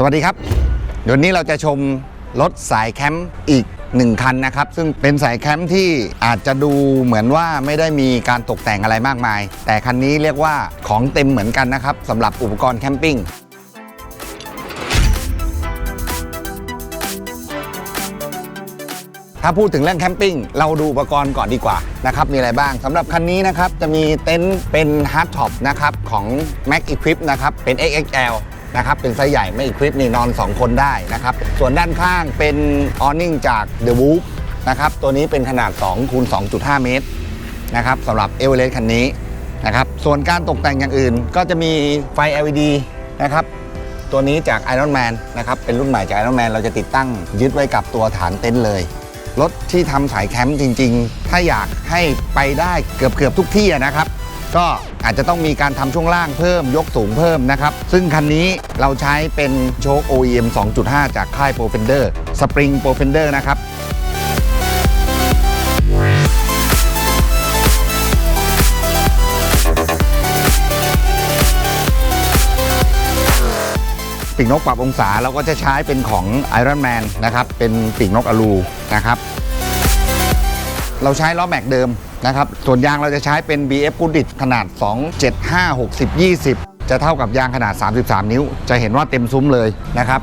สวัสดีครับเดี๋ยวนี้เราจะชมรถสายแคมป์อีกหนึ่งคันนะครับ ซึ่งเป็นสายแคมป์ที่อาจจะดูเหมือนว่าไม่ได้มีการตกแต่งอะไรมากมาย แต่คันนี้เรียกว่าของเต็มเหมือนกันนะครับสำหรับอุปกรณ์แคมปิ้งถ้าพูดถึงเรื่องแคมปิ้งเราดูอุปกรณ์ก่อนดีกว่านะครับมีอะไรบ้างสำหรับคันนี้นะครับ จะมีเต็นท์เป็นฮาร์ดท็อปนะครับของ Mac Equip นะครับเป็น XXL นะครับเป็นไซส์ใหญ่ไม่ Equip นี่นอน 2 คนได้นะครับ ส่วนด้านข้างเป็นออ n นิ่งจาก The w o o f นะครับตัวนี้เป็นขนาด2คูณ2.5 เมตรนะครับสำหรับเอเวอเรสต์คันนี้นะครับส่วนการตกแต่งอย่างอื่นก็จะมีไฟ LED นะครับตัวนี้จาก Iron Man นะครับเป็นรุ่นใหม่จาก Iron Man เราจะติดตั้งยึดไว้กับตัวฐานเต็นท์เลย รถที่ทำสายแคมป์จริง ๆ ถ้าอยากให้ไปได้เกือบเกือบๆทุกที่นะครับ ก็ อาจจะต้องมีการทำช่วงล่างเพิ่มยกสูงเพิ่มนะครับ ซึ่งคันนี้เราใช้เป็นโชค OEM 2.5 จากค่าย p r o f e n d e r Spring p r o f e n d e r นะครับปีกนกปรับองศาเราก็จะใช้เป็นของ Iron Man นะครับ เป็นปีกนกอลูนะครับ เราใช้ล้อแม็กเดิม นะครับ ส่วนยางเราจะใช้เป็น BF g o o d i t ขนาด 2 7 5 60 20 จะเท่ากับยางขนาด 33 นิ้ว จะเห็นว่าเต็มซุ้มเลยนะครับ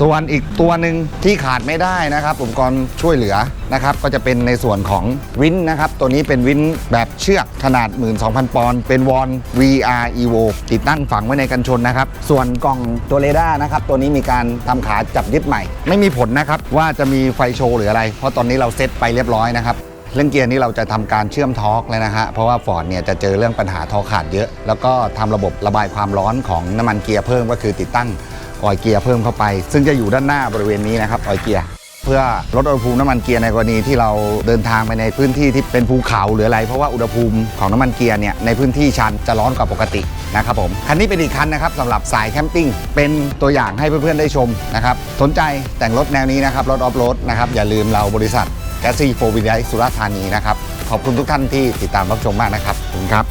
ส่วนอีกตัวหนึ่งที่ขาดไม่ได้นะครับอุปกรณ์ช่วยเหลือนะครับก็จะเป็นในส่วนของวินนะครับตัวนี้เป็นวินแบบเชือกขนาด 12,000 ปอนด์เป็นวอน VR Evo ติดตั้งฝังไว้ในกันชนนะครับส่วนกล่องตัวเรดาร์นะครับตัวนี้มีการทำขาจับยึดใหม่ ไม่มีผลนะครับว่าจะมีไฟโชว์หรืออะไร เพราะตอนนี้เราเซตไปเรียบร้อยนะครับเรื่องเกียร์นี้เราจะทำการเชื่อมทอร์กเลยนะฮะเพราะว่าฟอร์ดเนี่ยจะเจอเรื่องปัญหาทอขาดเยอะ แล้วก็ทำระบบระบายความร้อนของน้ำมันเกียร์เพิ่มก็คือติดตั้ง ออยเกียร์เพิ่มเข้าไป ซึ่งจะอยู่ด้านหน้าบริเวณนี้นะครับออยเกียร์เพื่อลดอุณหภูมิน้ำมันเกียร์ในกรณีที่เราเดินทางไปในพื้นที่ที่เป็นภูเขาหรืออะไร เพราะว่าอุณหภูมิของน้ำมันเกียร์เนี่ยในพื้นที่ชันจะร้อนกว่าปกตินะครับผมคันนี้เป็นอีกคันนะครับสำหรับสายแคมปิ้งเป็นตัวอย่างให้เพื่อนๆได้ชมนะครับสนใจแต่งรถแนวนี้นะครับรถออฟโรดนะครับอย่าลืมเราบริษัทแกซี่โฟวิลไสุราษฎร์ธานีนะครับขอบคุณทุกท่านที่ติดตามรับชมมากนะครับขอบคุณครับ